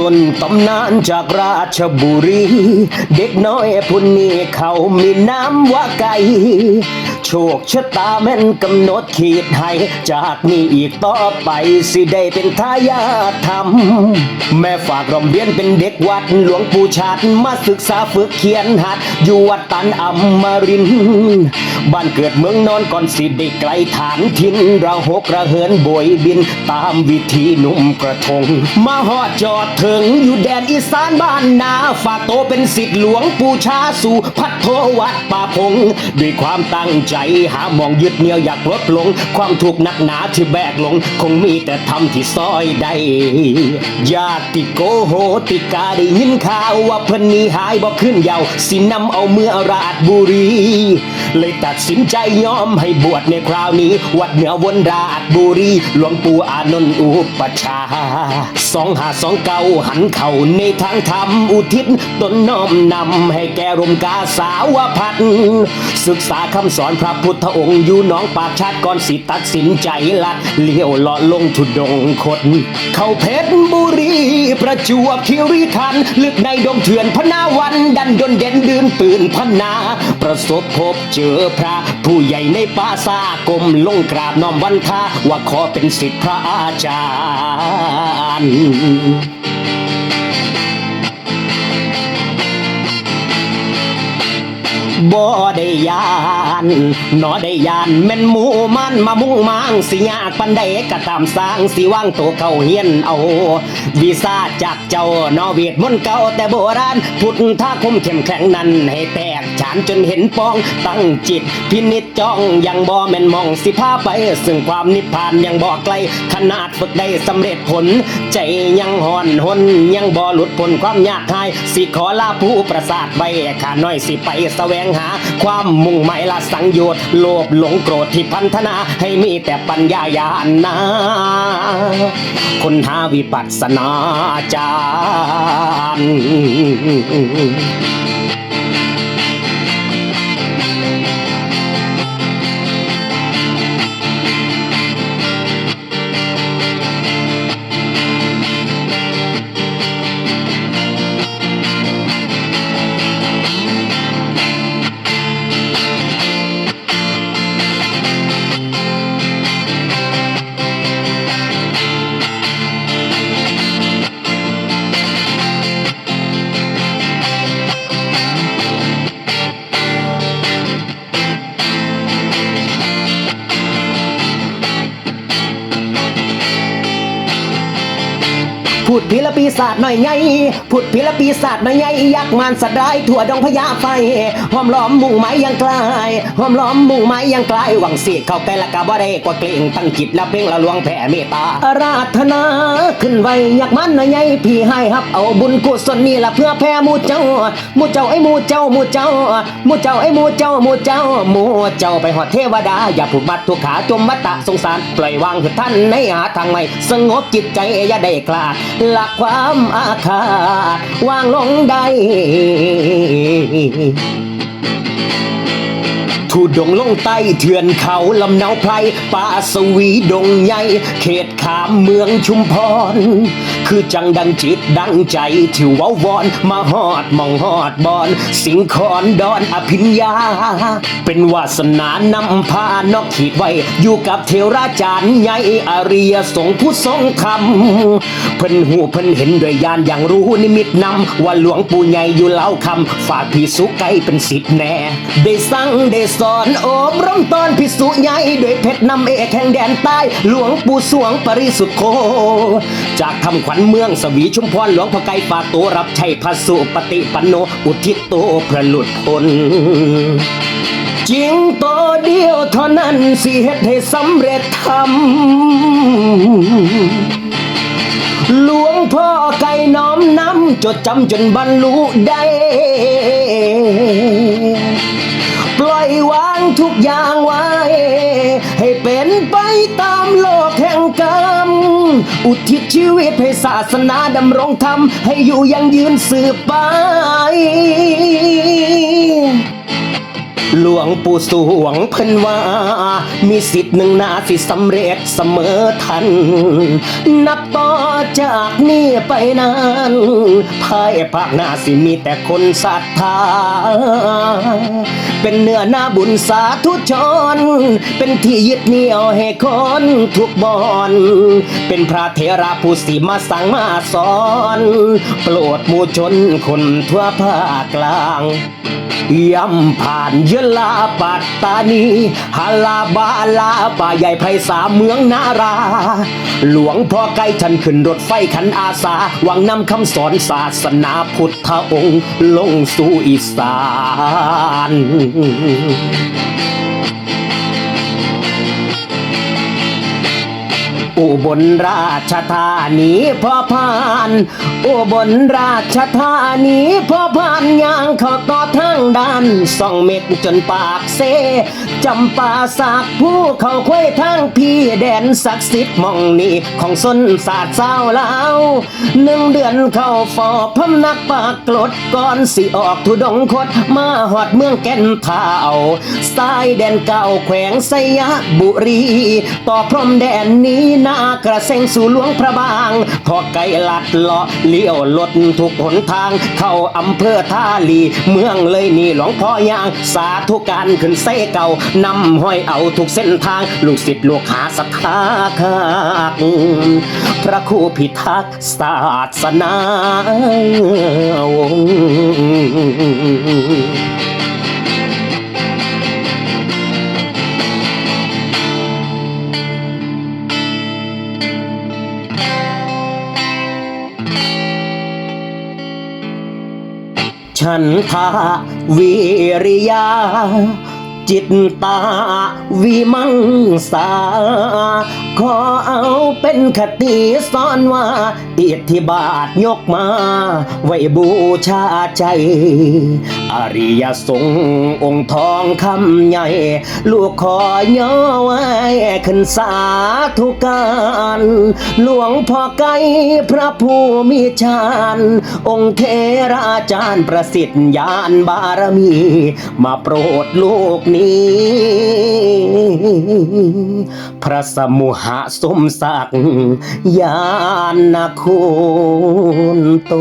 ต้นตำนานจากราชบุรี เด็กน้อยผู้นี้เขามีน้ำว่าไก่ โชคชะตาแม่นกำหนดขีดให้ จากนี้อีกต่อไปสิได้เป็นทายาทธรรม แม่ฝากรอมเรียนเป็นเด็กวัดหลวงปู่ชาติมาศึกษาฝึกเขียนหัด อยู่วัดตันอมริน บ้านเกิดเมืองนอนก่อนสิได้ไกลฐานทินเราหกระเหินโบยบินตามวิธีหนุ่มกระทง มาฮอดจอดถึงอยู่แดนอีสานบ้านนา ฝากโตเป็นสิทธิ์หลวงปู่ชาสู่พัดโทวัดป่าพง ด้วยความตั้งใจใจ หามองยึดเหนี่ยวอยากลดลง ความถูกข์หนักหนาที่แบกลง คงมีแต่ทำที่ซอยได้ญาติโกโหติกาได้ยินข่าวว่าเพิ่นนี้หายบ่ขึ้นเยาวสินำเอาเมื่อราชบุรี เลยตัดสินใจยอมให้บวชในคราวนี้ วัดเหนือวนราชบุรีหลวงปู่อานนท์อุปชาสองหาสองเก้าหันเข่าในทางธรรมอุทิศตนน้อมนำให้แก่รมกาสาวพัดศึกษาคำสอนพระพุทธองค์อยู่น้องปากชาติก่อนสิตัดสินใจลัดเลี้ยวเลาะลงทุดงคดเข้าเพชรบุรี ประจวบคีรีขันธ์ลึกในดงเถื่อนพนาวันดันดนเด่นดืนตื่นพนา ประสบพบเจอพระผู้ใหญ่ในป่าซากลมลงกราบน้อมวันทาว่าขอเป็นสิทธิพระอาจารย์ บ่ได้ยานนอได้ยานแม่นหมูมันมามุ่งมางสิยากปันใดก็ตามสร้างสิว่างตัวเขาเฮียนเอาวีซ่าจากเจ้านอเวียดมนเก่าแต่โบราณพุทธาคมเข้มแข็งนั้นให้แตกฉานจนเห็นปองตั้งจิต พินิจจ้องยังบ่แม่นมองสิพาไป ซึ่งความนิพพานยังบ่ไกล ขนาดฝึกได้สำเร็จผล ใจยังห่อนหนยังบ่หลุดพ้นความยากหาย สิขอลาผู้ประสาทใบข้าน้อยสิไปแสวงหา ความมุ่งหมายละสังโยชน์โลภหลงโกรธที่พันธนาให้มีแต่ปัญญาญาณนะคนหาวิปัสสนาจารย์ ศาจหน่อยไงพูดพิลปีศาจหน่อยไงยักษ์มารสัตว์ร้ายทั่วดองพญาไฟหอมล้อมมุ่งไม้ยังไกลหอมล้อมมุ่งไม้ยังไกลหวังสีเข้าใกล้ละกะบ่ได้กว่าเกรงตั้งจิตละเพ่งละลวงแผ่เมตตาราธนาขึ้นไว้ยักษ์มันหน่อยไงพี่ให้ฮับเอาบุญกุศลนี่ละเพื่อแผ่หมู่เจ้าหมู่เจ้าไอ้หมู่เจ้าหมู่เจ้าหมู่เจ้าไอ้หมู่เจ้าหมู่เจ้าหมู่เจ้าไปหอดเทวดาอย่าผูกมัดทุกขาจมมัตตะสงสารปล่อยวางคือท่านในหาทางใหม่สงบจิตใจอย่าได้กลาหลักความามอาฆาตวางลงได้ทุดงลงใต้เถื่อนเขาลำเนาไพรป่าสวีดงใหญ่ เขตขามเมืองชุมพร คือจังดังจิตดังใจที่ว้าวอน มาฮอดมองฮอดบอน สิงคอนดอนอภิญญา เป็นวาสนานำพานอกขีดไว้ อยู่กับเทราจารย์ใหญ่อาริยสงผู้ทรงธรรมเพิ่นหูเพิ่นเห็นด้วยญาณอย่างรู้นิมิตนำว่าหลวงปู่ใหญ่อยู่เล่าคำฝากพี่สุไกเป็นสิทธิ์แน่ ได้สั่งได้สอนอบรมตอนพิสุใหญ่ด้วยเพชรนำเอกแห่งแดนใต้ หลวงปู่สวงปริสุทธโคจากคำขวัญเมืองสวีชุมพรหลวงพ่อไก่ฝาตัวรับใช้พระสุปฏิปันโน อุทิศตัวพื่อหลุดพ้นจริงตัวเดียวเท่านั้นสิเฮ็ดให้สำเร็จทำหลวงพ่อไก่น้อมนำจดจำจนบรรลุได้ ปล่อยวางทุกอย่างไว้ ให้เป็นไปตามโลกแห่งกรรม อุทิศชีวิตให้ศาสนาดำรงธรรม ให้อยู่ยังยืนสืบไป หลวงปู่สวงเพิ่นว่า มีสิทธิ์หนึ่งนาสิสำเร็จเสมอทัน นับต่อจากนี้ไปนานภายภาคหน้าสิมีแต่คนศรัทธา เป็นเนื้อหน้าบุญสาธุชน เป็นที่ยึดเหนี่ยวให้คนทุกบอนเป็นพระเถระผู้สีมาสั่งมาสอน โปรดมูชนคนทั่วภาคกลางย่ำผ่านยะลาปัตตานีฮาลาบาลาป่าใหญ่ไพศาลเมืองนารา หลวงพ่อไกลฉันขึ้นรถไฟขันอาสาหวังนำคำสอนศาสนาพุทธองค์ ลงสู่อีสาน อุบลราชธานีพ่อพานอุบลราชธานีพ่อพานยางเขาต่อทางด้านสองเม็ดจนปากเซจำปาสากผู้เขาควยทางพี่แดนศักดิ์สิทธิ์มองนี้ของสนศาสตร์เศร้าลาวหนึ่งเดือนเข้าฟอพำนักปากกลดก่อนสิออกทุดงคดมาหอดเมืองแก่นเท่าสายแดนเก่าแขวงสยบุรี ต่อพรมแดนนี้นากระเซ็งสู่หลวงพระบางพอไกลลัดเลาะเลี้ยวลดทุกหนทาง เข้าอำเภอท่าลี เมืองเลยนี่หลวงพ่อยาง สาธุการขึ้นเสเก่านำห้อยเอาทุกเส้นทาง ลูกศิษย์ลูกหาศรัทธาคากพระครูพิทักษ์ศาสนาวง ฉันทาวิริยา จิตตาวิมังสา ขอเอาเป็นคติสอนว่า อิทธิบาทยกมา ไว้บูชาใจ อริยสงฆ์องค์ทองคำใหญ่ ลูกขอย่อไว้ขึ้นสาธุการหลวงพ่อไกพระผู้มีฌานองค์เทราจารย์ประสิทธิ์ญาณบารมี มาโปรดลูกนี้พระสมุหะสมศักดิ์ญาคุณโต